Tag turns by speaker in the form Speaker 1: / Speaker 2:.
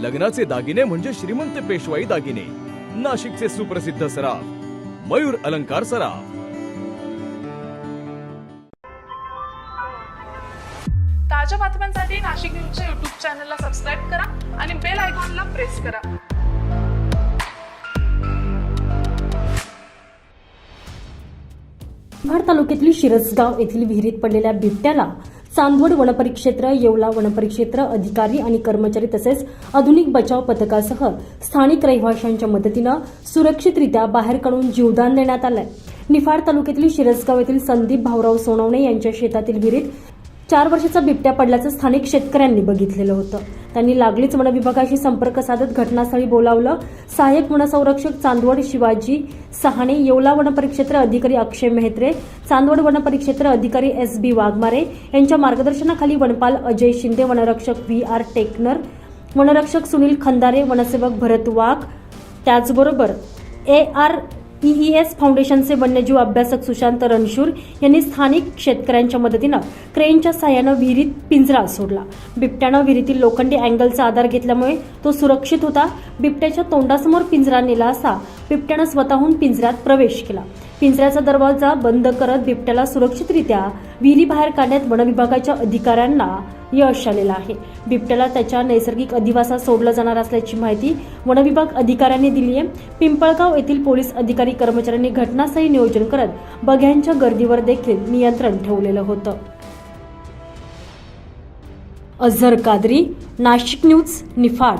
Speaker 1: लग्नाचे दागिने म्हणजे श्रीमंत पेशवाई दागिने. नाशिकचे सुप्रसिद्ध सराफ मयूर अलंकार सराफ.
Speaker 2: ताज्या बातम्यांसाठी नाशिक न्यूजच्या युट्यूब चॅनलला सबस्क्राईब करा आणि बेल आयकॉनला प्रेस करा.
Speaker 3: महाड तालुक्यातील शिरसगाव येथील विहिरीत पडलेल्या बिबट्याला चांदवड वनपरिक्षेत्र येवला वनपरिक्षेत्र अधिकारी आणि कर्मचारी तसेच आधुनिक बचाव पथकासह स्थानिक रहिवाशांच्या मदतीनं सुरक्षितरित्या बाहेर काढून जीवदान देण्यात आलंय. निफाड तालुक्यातील शिरसगाव येथील संदीप भाऊराव सोनवणे यांच्या शेतातील विहिरीत चार वर्षाचा बिबट्या पडल्याचं स्थानिक शेतकऱ्यांनी बघितलेलं होतं. त्यांनी लागलीच वनविभागाशी संपर्क साधत घटनास्थळी बोलावलं. सहाय्यक वनसंरक्षक चांदवड शिवाजी सहाणे येवला वनपरिक्षेत्र अधिकारी अक्षय मेहत्रे चांदवड वनपरिक्षेत्र अधिकारी एस बी वाघमारे यांच्या मार्गदर्शनाखाली वनपाल अजय शिंदे वनरक्षक व्ही आर टेकनर वनरक्षक सुनील खंदारे वनसेवक भरत वाघ. त्याचबरोबर A R E E S फाउंडेशनचे वन्यजीव अभ्यासक सुशांत रणशूर यांनी स्थानिक शेतकऱ्यांच्या मदतीनं क्रेनच्या सहाय्यानं विहिरीत पिंजरा सोडला. बिबट्यानं विहिरीतील लोखंडी अँगलचा आधार घेतल्यामुळे तो सुरक्षित होता. बिबट्याच्या तोंडासमोर पिंजरा नेला असता बिबट्यानं स्वतःहून पिंजऱ्यात प्रवेश केला. पिंजऱ्याचा दरवाजा बंद करत बिबट्याला सुरक्षितरित्या विहिरीबाहेर काढण्यात वनविभागाच्या अधिकाऱ्यांना यश आलेलं आहे. बिबट्याला त्याच्या नैसर्गिक अधिवासात सोडलं जाणार असल्याची माहिती वनविभाग अधिकाऱ्यांनी दिली आहे. पिंपळगाव येथील पोलीस अधिकारी कर्मचाऱ्यांनी घटनास्थळी नियोजन करत बघ्यांच्या गर्दीवर देखील नियंत्रण ठेवलेलं होतं. अझर कादरी नाशिक न्यूज निफाड.